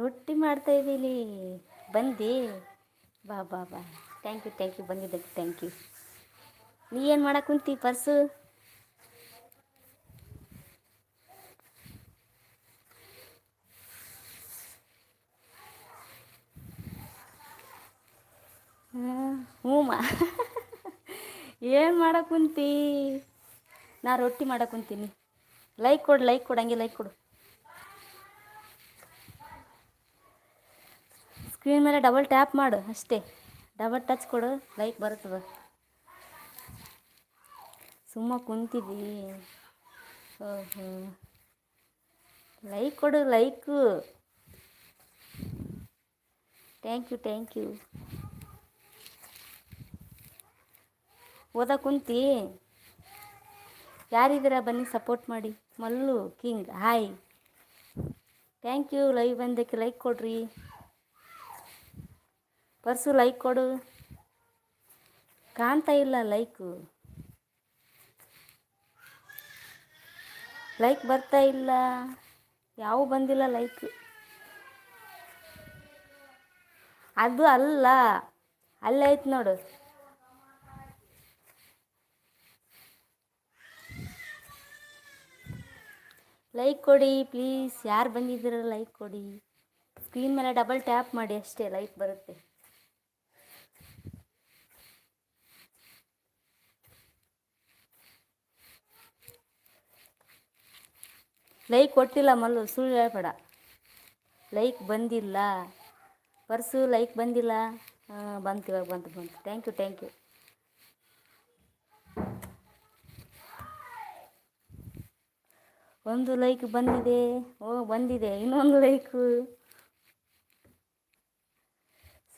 ರೊಟ್ಟಿ ಮಾಡ್ತಾ ಇದ್ದೀನಿ. ಬಂದಿ. ಬಾ ಬಾ ಬಾ. ಥ್ಯಾಂಕ್ ಯು ಥ್ಯಾಂಕ್ ಯು ಬಂದಿದ್ದಕ್ಕೆ ಥ್ಯಾಂಕ್ ಯು ನೀ ಏನು ಮಾಡಕ್ಕೆ ಕುಂತಿ ಪರ್ಸು? ಹ್ಞೂ ಏನು ಮಾಡಕ್ಕೆ ಕುಂತಿ? ನಾ ರೊಟ್ಟಿ ಮಾಡಕ್ಕೆ ಕುಂತೀನಿ. ಲೈಕ್ ಕೊಡು ಲೈಕ್ ಕೊಡು, ಹಂಗೆ ಲೈಕ್ ಕೊಡು. ಸ್ಕ್ರೀನ್ ಮೇಲೆ ಡಬಲ್ ಟ್ಯಾಪ್ ಮಾಡು, ಅಷ್ಟೇ. ಡಬಲ್ ಟಚ್ ಕೊಡು ಲೈಕ್ ಬರ್ತದೆ ಸುಮ್ಮ ಕುಂತಿದ್ದಿ ಲೈಕ್ ಕೊಡು like thank you thank you ಓದ ಕುಂತಿ. ಯಾರಿದ್ದೀರಾ? ಬನ್ನಿ ಸಪೋರ್ಟ್ ಮಾಡಿ. Mallu king hi thank you live ಬಂದಕ್ಕೆ like ಕೊಡ್ರಿ. ಪರ್ಸು ಲೈಕ್ ಕೊಡು. ಕಾಣ್ತಾ ಇಲ್ಲ ಲೈಕು ಲೈಕ್ ಬರ್ತಾ ಇಲ್ಲ. ಯಾವ ಬಂದಿಲ್ಲ ಲೈಕ್ ಅದು ಅಲ್ಲ. ಅಲ್ಲೈತೆ ನೋಡು. ಲೈಕ್ ಕೊಡಿ ಪ್ಲೀಸ್ ಯಾರು ಬಂದಿದ್ದೀರ ಲೈಕ್ ಕೊಡಿ. ಸ್ಕ್ರೀನ್ ಮೇಲೆ ಡಬಲ್ ಟ್ಯಾಪ್ ಮಾಡಿ ಅಷ್ಟೇ ಲೈಕ್ ಬರುತ್ತೆ. ಲೈಕ್ ಕೊಟ್ಟಿಲ್ಲ ಮಲ್ಲು, ಸುಳ್ಳು ಹೇಳ್ಬೇಡ. ಲೈಕ್ ಬಂದಿಲ್ಲ. ಪರ್ಸು ಲೈಕ್ ಬಂದಿಲ್ಲ. ಹಾಂ, ಬಂತು, ಇವಾಗ ಬಂತು ಬಂತು. ಥ್ಯಾಂಕ್ ಯು ಥ್ಯಾಂಕ್ ಯು ಒಂದು ಲೈಕ್ ಬಂದಿದೆ. ಓ, ಬಂದಿದೆ. ಇನ್ನೊಂದು like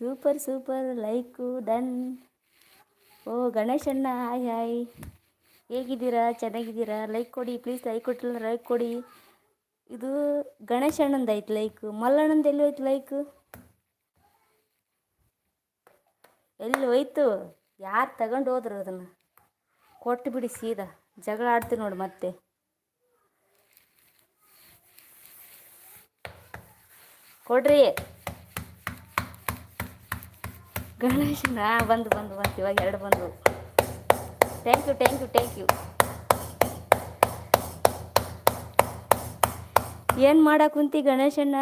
super super like done ಓ, ಗಣೇಶಣ್ಣ ಹಾಯ್ ಹಾಯ್ ಹೇಗಿದ್ದೀರಾ? ಚೆನ್ನಾಗಿದ್ದೀರಾ? ಲೈಕ್ ಕೊಡಿ ಪ್ಲೀಸ್ ಲೈಕ್ ಕೊಟ್ಟಿಲ್ಲ ಲೈಕ್ ಕೊಡಿ. ಇದು ಗಣೇಶ ಹಣ್ಣಂದಾಯ್ತು ಲೈಕ್ ಮಲ್ಲಣ್ಣಂದು ಎಲ್ಲಿ ಹೋಯ್ತು ಲೈಕ್ ಎಲ್ಲಿ ಹೋಯ್ತು? ಯಾರು ತಗೊಂಡು ಹೋದ್ರು ಅದನ್ನು? ಕೊಟ್ಟು ಬಿಡಿ ಸೀದಾ. ಜಗಳ ಆಡ್ತೀವಿ ನೋಡಿ ಮತ್ತೆ. ಕೊಡ್ರಿ. ಗಣೇಶನ ಬಂದು ಬಂದು ಬಂತು. ಇವಾಗ ಎರಡು ಬಂದು thank you thank you thank you ಏನು ಕುಂತಿ ಗಣೇಶಣ್ಣ?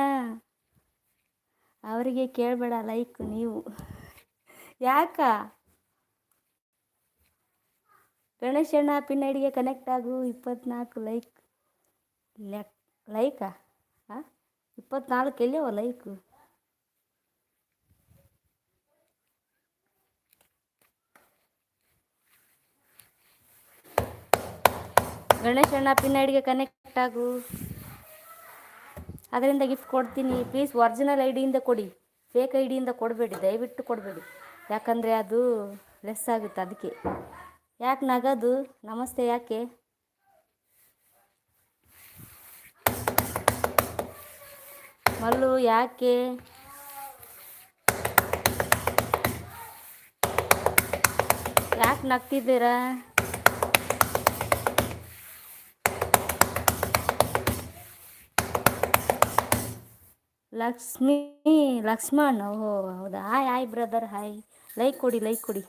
ಅವರಿಗೆ ಕೇಳಬೇಡ ಲೈಕ್ ನೀವು. ಯಾಕ? ಗಣೇಶಣ್ಣ, ಪಿನ್ನಡಿಗೆ ಕನೆಕ್ಟ್ ಆಗು, ಇಪ್ಪತ್ನಾಲ್ಕು ಲೈಕ್ ಲೆಕ್ ಲೈಕಾ ಹಾಂ ಇಪ್ಪತ್ನಾಲ್ಕು ಎಲ್ಲಿಯವ ಲೈಕು ಗಣೇಶಣ್ಣ ಪಿನ್ನಡಿಗೆ ಕನೆಕ್ಟ್ ಆಗು. ಅದರಿಂದ ಗಿಫ್ಟ್ ಕೊಡ್ತೀನಿ. ಪ್ಲೀಸ್ ಒರಿಜಿನಲ್ ಐಡಿಯಿಂದ ಡಿಯಿಂದ ಕೊಡಿ. ಫೇಕ್ ಐಡಿಯಿಂದ ಡಿಯಿಂದ ಕೊಡಬೇಡಿ. ದಯವಿಟ್ಟು ಕೊಡಬೇಡಿ. ಯಾಕಂದರೆ ಅದು ಲೆಸ್ ಆಗುತ್ತೆ ಅದಕ್ಕೆ. ಯಾಕೆ ನಗದು? ನಮಸ್ತೆ ಯಾಕೆ? ಮಲ್ಲು ಯಾಕೆ? ಯಾಕೆ ನಗ್ತಿದ್ದೀರಾ? ಲಕ್ಷ್ಮಿ, ಲಕ್ಷ್ಮಣ್ ಓಹೋ ಹೌದಾ? Hi hi brother hi. Like ಕೊಡಿ ಲೈಕ್ ಕೊಡಿ.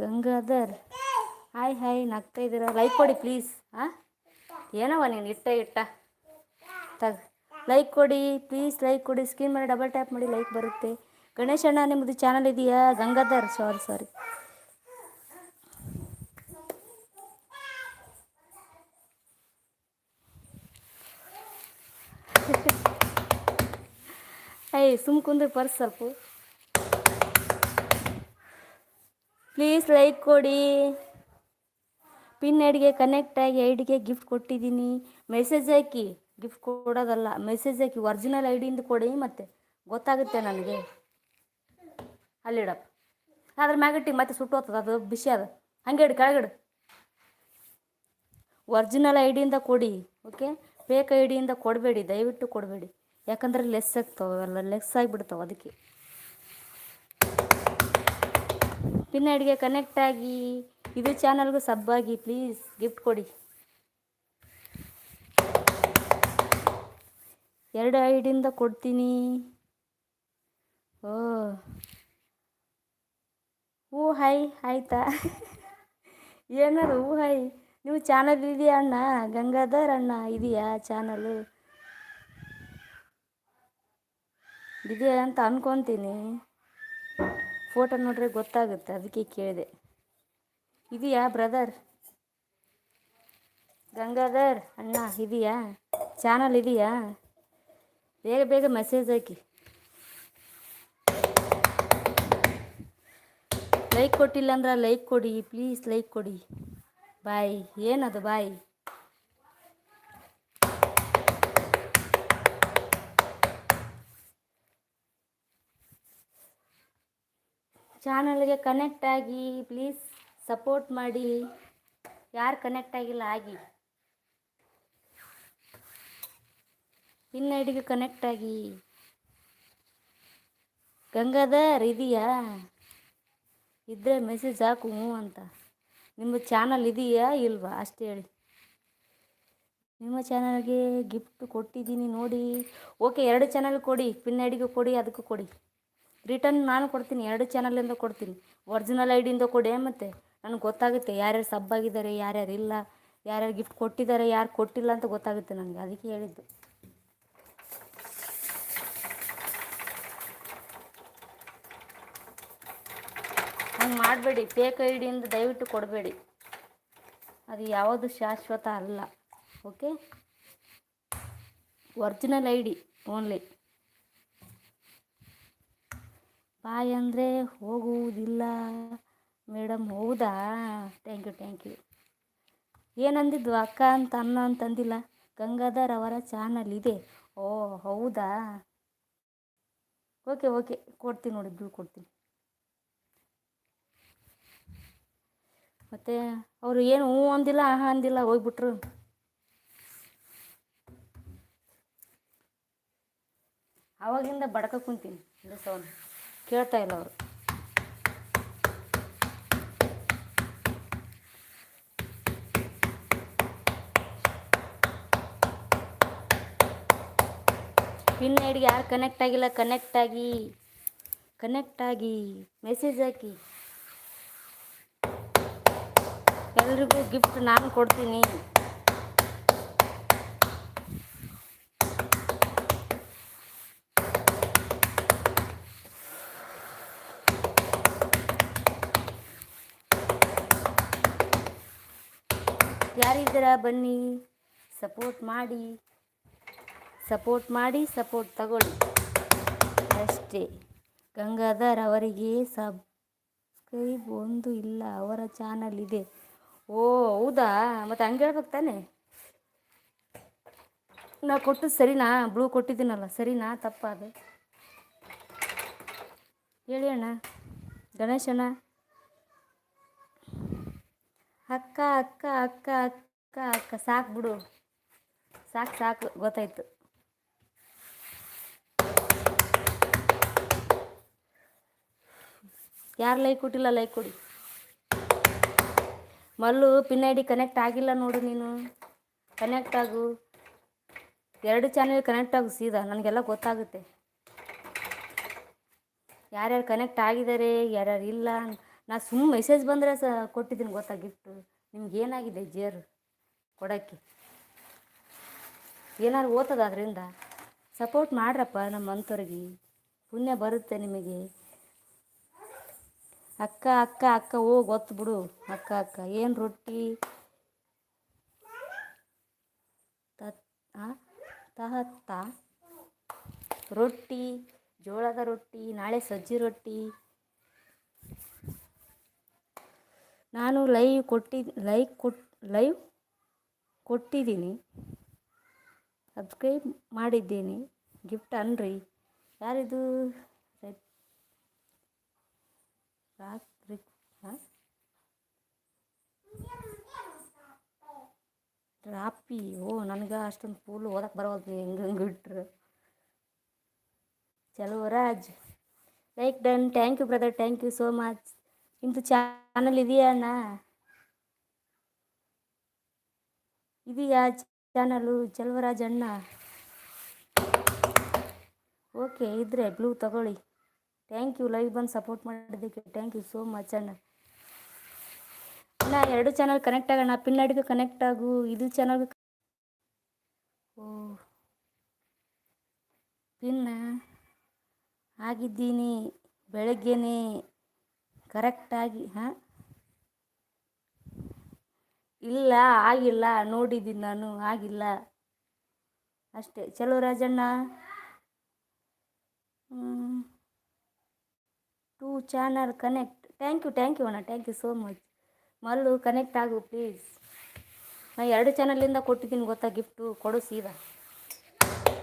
ಗಂಗಾಧರ್. ಹಾಯ್ ಹಾಯ್, ನಗ್ತಾ ಇದ್ದೀರಾ? ಲೈಕ್ ಕೊಡಿ ಪ್ಲೀಸ್ ಹಾಂ ಏನವ ನೀನು ಇಟ್ಟ ಇಟ್ಟ? ತಗ, ಲೈಕ್ ಕೊಡಿ ಪ್ಲೀಸ್ ಲೈಕ್ ಕೊಡಿ. ಸ್ಕ್ರೀನ್ ಮೇಲೆ ಡಬಲ್ ಟ್ಯಾಪ್ ಮಾಡಿ ಲೈಕ್ ಬರುತ್ತೆ. ಗಣೇಶಣ್ಣ ನಿಮ್ಮದು ಚಾನಲ್ ಇದೆಯಾ? ಗಂಗಾಧರ್ ಸಾರಿ ಸಾರಿ ಏಯ್, ಸುಮ್ ಕುಂದ್ರೆ ಪರ್ಸ್ ಸ್ವಲ್ಪ ಪ್ಲೀಸ್ ಲೈಕ್ ಕೊಡಿ. ಪಿನ್ ಐಡಿಗೆ ಕನೆಕ್ಟ್ ಆಗಿ ಐಡಿಗೆ ಗಿಫ್ಟ್ ಕೊಟ್ಟಿದ್ದೀನಿ. ಮೆಸೇಜ್ ಹಾಕಿ ಗಿಫ್ಟ್ ಕೊಡೋದಲ್ಲ ಮೆಸೇಜ್ ಹಾಕಿ ಒರಿಜಿನಲ್ ಐ ಡಿಯಿಂದ ಕೊಡಿ ಮತ್ತೆ. ಗೊತ್ತಾಗುತ್ತೆ ನನಗೆ. ಅಲ್ಲಿಡಪ್ಪ ಅದ್ರ ಮ್ಯಾಗಟ್ಟಿ ಮತ್ತೆ ಸುಟ್ಟೋಗ್ತದೆ ಅದು ಬಿಸಿ ಅದು. ಹಂಗೆ ಇಡು, ಕೆಳಗಿಡು. ಒರಿಜಿನಲ್ ಐ ಕೊಡಿ ಓಕೆ ಫೇಕ್ ಐ ಡಿಯಿಂದ ಕೊಡಬೇಡಿ, ದಯವಿಟ್ಟು ಕೊಡಬೇಡಿ. ಯಾಕಂದ್ರೆ ಲೆಸ್ ಆಗ್ತಾವೆ ಅವೆಲ್ಲ ಲೆಸ್ ಆಗಿಬಿಡ್ತಾವೆ ಅದಕ್ಕೆ. ಪಿನ್ ಅಡುಗೆ ಕನೆಕ್ಟ್ ಆಗಿ, ಇದು ಚಾನಲ್ಗೂ ಸಬ್ ಆಗಿ ಪ್ಲೀಸ್ ಗಿಫ್ಟ್ ಕೊಡಿ. ಎರಡು ಐಡಿಯಿಂದ ಕೊಡ್ತೀನಿ. ಓ. ಹೂ ಹಾಯ್ ಆಯ್ತಾ? ಏನದು ಹೂ ಹಾಯ್ ನೀವು ಚಾನಲ್ ಇದೆಯಾ ಅಣ್ಣ? ಗಂಗಾಧರ್ ಅಣ್ಣ ಇದೆಯಾ ಚಾನಲು ಇದೆಯಾ ಅಂತ ಅನ್ಕೊತೀನಿ. ಫೋಟೋ ನೋಡ್ರೆ ಗೊತ್ತಾಗುತ್ತೆ, ಅದಕ್ಕೆ ಕೇಳಿದೆ. ಇದೆಯಾ ಬ್ರದರ್? ಗಂಗಾಧರ್ ಅಣ್ಣ ಇದೆಯಾ? ಚಾನಲ್ ಇದೆಯಾ? ಬೇಗ ಬೇಗ ಮೆಸೇಜ್ ಹಾಕಿ. ಲೈಕ್ ಕೊಟ್ಟಿಲ್ಲ ಅಂದ್ರೆ ಲೈಕ್ ಕೊಡಿ ಪ್ಲೀಸ್ ಲೈಕ್ ಕೊಡಿ. ಬಾಯ್ ಏನದು ಬಾಯ್ ಚಾನಲ್ಗೆ ಕನೆಕ್ಟ್ ಆಗಿ ಪ್ಲೀಸ್ ಸಪೋರ್ಟ್ ಮಾಡಿ. ಯಾರು ಕನೆಕ್ಟ್ ಆಗಿಲ್ಲ, ಆಗಿ. ಪಿನ್ ಐಡಿಗೆ ಕನೆಕ್ಟ್ ಆಗಿ. ಗಂಗಾಧರ್ ಇದೆಯಾ? ಇದ್ದರೆ ಮೆಸೇಜ್ ಹಾಕು ಅಂತ. ನಿಮ್ಮ ಚಾನಲ್ ಇದೆಯಾ ಇಲ್ವಾ? ಅಷ್ಟೇ ಹೇಳಿ. ನಿಮ್ಮ ಚಾನಲ್ಗೆ ಗಿಫ್ಟ್ ಕೊಟ್ಟಿದ್ದೀನಿ ನೋಡಿ. ಓಕೆ ಎರಡು ಚಾನಲ್ ಕೊಡಿ. ಪಿನ್ ಐಡಿಗೂ ಕೊಡಿ, ಅದಕ್ಕೂ ಕೊಡಿ. ರಿಟರ್ನ್ ನಾನು ಕೊಡ್ತೀನಿ, ಎರಡು ಚಾನಲಿಂದ ಕೊಡ್ತೀನಿ. ಒರಿಜಿನಲ್ ಐಡಿಯಿಂದ ಕೊಡಿ ಮತ್ತು? ನನಗೆ ಗೊತ್ತಾಗುತ್ತೆ, ಯಾರ್ಯಾರು ಸಬ್ ಆಗಿದ್ದಾರೆ, ಯಾರ್ಯಾರು ಇಲ್ಲ, ಯಾರ್ಯಾರು ಗಿಫ್ಟ್ ಕೊಟ್ಟಿದ್ದಾರೆ, ಯಾರು ಕೊಟ್ಟಿಲ್ಲ ಅಂತ ಗೊತ್ತಾಗುತ್ತೆ ನನಗೆ, ಅದಕ್ಕೆ ಹೇಳಿದ್ದು. ಹಂಗೆ ಮಾಡಬೇಡಿ ಫೇಕ್ ಐಡಿಯಿಂದ ದಯವಿಟ್ಟು ಕೊಡಬೇಡಿ. ಅದು ಯಾವುದು ಶಾಶ್ವತ ಅಲ್ಲ okay original ID only bye ಅಂದರೆ ಹೋಗುವುದಿಲ್ಲ. ಮೇಡಮ್ ಹೌದಾ? ಥ್ಯಾಂಕ್ ಯು ಥ್ಯಾಂಕ್ ಯು ಏನಂದಿದ್ದು ಅಕ್ಕ ಅಂತ ಅನ್ನ ಅಂತಂದಿಲ್ಲ ಗಂಗಾಧರ್ ಅವರ ಚಾನಲ್ ಇದೆ. ಓ, ಹೌದಾ? ಓಕೆ ಓಕೆ ಕೊಡ್ತೀನಿ ನೋಡಿ, ಬಿಲ್ ಕೊಡ್ತೀನಿ. ಮತ್ತು ಅವರು ಏನು ಹ್ಞೂ ಅಂದಿಲ್ಲ ಆಹಾ ಅಂದಿಲ್ಲ, ಹೋಗ್ಬಿಟ್ರು. ಆವಾಗಿಂದ ಬಡ್ಕ ಕುಂತೀನಿ ಸೌಂಡ್ ಕೇಳ್ತಾ ಇಲ್ಲ ಅವರು. ಪಿನ್ ಐಡಿಗೆ ಯಾರು ಕನೆಕ್ಟ್ ಆಗಿಲ್ಲ ಕನೆಕ್ಟ್ ಆಗಿ ಕನೆಕ್ಟ್ ಆಗಿ ಮೆಸೇಜ್ ಹಾಕಿ. ಎಲ್ರಿಗೂ ಗಿಫ್ಟ್ ನಾನು ಕೊಡ್ತೀನಿ. ಯಾರಿದ್ದೀರಾ? ಬನ್ನಿ. ಸಪೋರ್ಟ್ ಮಾಡಿ. ಸಪೋರ್ಟ್ ಮಾಡಿ ಸಪೋರ್ಟ್ ತಗೊಳ್ಳಿ. ಅಷ್ಟೇ. ಗಂಗಾಧರ್ ಅವರಿಗೆ ಸಬ್ಸ್ಕ್ರೈಬ್ ಒಂದು ಇಲ್ಲ, ಅವರ ಚಾನಲ್ ಇದೆ. ಓ, ಹೌದಾ? ಮತ್ತು ಹಂಗೆ ಹೇಳ್ಬೇಕು ತಾನೆ? ನಾ ಕೊಟ್ಟು ಸರಿನಾ? ಬ್ಲೂ ಕೊಟ್ಟಿದ್ದೀನಲ್ಲ, ಸರಿನಾ? ತಪ್ಪ ಅದು ಹೇಳಿ ಅಣ್ಣ. ಗಣೇಶಣ್ಣ. ಅಕ್ಕ ಅಕ್ಕ ಅಕ್ಕ ಅಕ್ಕ ಅಕ್ಕ. ಸಾಕು ಬಿಡು. ಸಾಕು ಸಾಕು ಗೊತ್ತಾಯ್ತು. ಯಾರು ಲೈಕ್ ಕೊಟ್ಟಿಲ್ಲ, ಲೈಕ್ ಕೊಡಿ. Mallu, pin I D connect ಆಗಿಲ್ಲ ನೋಡು ನೀನು. ಕನೆಕ್ಟ್ ಆಗು. ಎರಡು ಚಾನಲ್ ಕನೆಕ್ಟ್ ಆಗು ಸೀದಾ. ನನಗೆಲ್ಲ ಗೊತ್ತಾಗುತ್ತೆ. ಯಾರ್ಯಾರು ಕನೆಕ್ಟ್ ಆಗಿದ್ದಾರೆ ಯಾರ್ಯಾರು ಇಲ್ಲ ನಾ ಸುಮ್ಮ ಮೆಸೇಜ್ ಬಂದರೆ ಸ ಕೊಟ್ಟಿದ್ದೀನಿ ಗೊತ್ತಾ ಗಿಫ್ಟು ನಿಮ್ಗೆ ಏನಾಗಿದೆ ಜೇರು ಕೊಡೋಕ್ಕೆ. ಏನಾದ್ರು ಓದ್ತದ ಅದರಿಂದ? ಸಪೋರ್ಟ್ ಮಾಡ್ರಪ್ಪ ನಮ್ಮ ಅಂಥವ್ರಿಗೆ ಪುಣ್ಯ ಬರುತ್ತೆ ನಿಮಗೆ. ಅಕ್ಕ ಅಕ್ಕ ಅಕ್ಕ ಓ ಗೊತ್ತು ಬಿಡು. ಅಕ್ಕ ಅಕ್ಕ, ಏನು ರೊಟ್ಟಿ? ತಹತ್ತ. ರೊಟ್ಟಿ, ಜೋಳದ ರೊಟ್ಟಿ, ನಾಳೆ ಸಜ್ಜಿ ರೊಟ್ಟಿ. ನಾನು ಲೈವ್ ಕೊಟ್ಟಿ ಲೈಕ್ ಕೊಟ್, ಲೈವ್ ಕೊಟ್ಟಿದ್ದೀನಿ. ಸಬ್ಸ್ಕ್ರೈಬ್ ಮಾಡಿದ್ದೀನಿ. ಗಿಫ್ಟ್ ಅನ್ರಿ. ಯಾರಿದು? ರೆಡ್ ರಾಕ್ ರಿಕ್ ಹಾಂ ರಾಪಿ. ಓ, ನನಗೆ ಅಷ್ಟೊಂದು ಫುಲ್ ಓದಕ್ಕೆ ಬರೋದು ಹೆಂಗೆ ಹೆಂಗೆ ಇಟ್ರು ಚಲೋ Raj. Like done. Thank you brother. Thank you so much. Into channel ಇದೆಯಾ ಅಣ್ಣ? ಇದೆಯಾ ಚಾನಲು ಚಲವರಾಜ್ ಅಣ್ಣ? ಓಕೆ ಇದ್ರೆ ಬ್ಲೂ ತಗೊಳ್ಳಿ. ಥ್ಯಾಂಕ್ ಯು ಲೈವ್ ಬಂದು ಸಪೋರ್ಟ್ ಮಾಡಿದ್ದಕ್ಕೆ ಥ್ಯಾಂಕ್ ಯು ಸೋ ಮಚ್ ಅಣ್ಣ. ಅಣ್ಣ, ಎರಡು ಚಾನಲ್ ಕನೆಕ್ಟ್ ಆಗೋಣ. ಪಿನ್ನಡಿಗೆ ಕನೆಕ್ಟ್ ಆಗು. ಇದು ಚಾನಲ್ಗೆ ಓ, ಪಿನ್ನ ಆಗಿದ್ದೀನಿ. ಬೆಳಗ್ಗೆನೇ. ಕರೆಕ್ಟಾಗಿ, ಹಾಂ? ಇಲ್ಲ, ಆಗಿಲ್ಲ, ನೋಡಿದ್ದೀನಿ ನಾನು, ಆಗಿಲ್ಲ. ಅಷ್ಟೇ. ಚಲೋ Rajanna. Two channel connect. Thank you thank you ಅಣ್ಣ. Thank you so much. Mallu, connect ಆಗು, ಪ್ಲೀಸ್. ನಾ ಎರಡು ಚಾನಲಿಂದ ಕೊಟ್ಟಿದ್ದೀನಿ ಗೊತ್ತಾ ಗಿಫ್ಟು? ಕೊಡು ಸೀದಾ.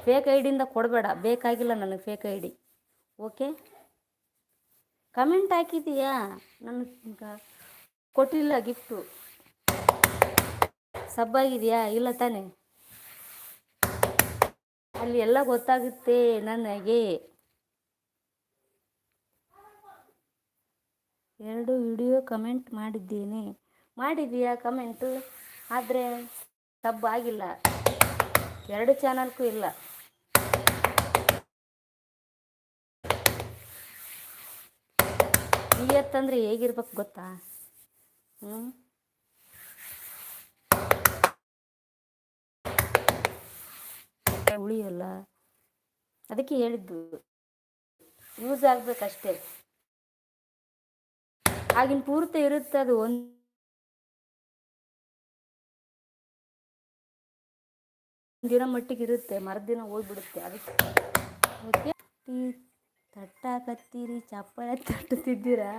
ಫೇಕ್ ಐ ಡಿಯಿಂದ ಕೊಡಬೇಡ. ಬೇಕಾಗಿಲ್ಲ ನನಗೆ fake I D okay? Comment ಹಾಕಿದೀಯಾ ನನಗೆ ಕೊಟ್ಟಿಲ್ಲ ಗಿಫ್ಟು ಸಬ್ಬಾಗಿದೆಯಾ ಇಲ್ಲ ತಾನೆ. ಅಲ್ಲಿ ಎಲ್ಲ ಗೊತ್ತಾಗುತ್ತೆ ನನಗೆ. ಎರಡು ವಿಡಿಯೋ ಕಮೆಂಟ್ ಮಾಡಿದ್ದೀನಿ. ಮಾಡಿದೀಯಾ ಕಮೆಂಟು ಆದರೆ ಸಬ್ ಆಗಿಲ್ಲ. ಎರಡು ಚಾನಲ್ಗೂ ಇಲ್ಲ. ನಿಯತ್ತಂದ್ರೆ ಹೇಗಿರ್ಬೇಕು ಗೊತ್ತಾ? ಹ್ಞೂ ಉಳಿಯಲ್ಲ? ಅದಕ್ಕೆ ಹೇಳಿದ್ದು. ಯೂಸ್ ಆಗ್ಬೇಕಷ್ಟೇ. ಆಗಿನ ಪೂರ್ತಿ ಇರುತ್ತೆ ಅದು ಒಂದು ದಿನ ಮಟ್ಟಿಗೆ ಇರುತ್ತೆ. ಮರುದಿನ ಹೋಗ್ಬಿಡುತ್ತೆ. ಅದಕ್ಕೆ ಓಕೆ ತಟ್ಟಾಕತ್ತೀರಿ ಚಪ್ಪಾಳೆ ತಟ್ಟುತ್ತಿದ್ದೀರಾ?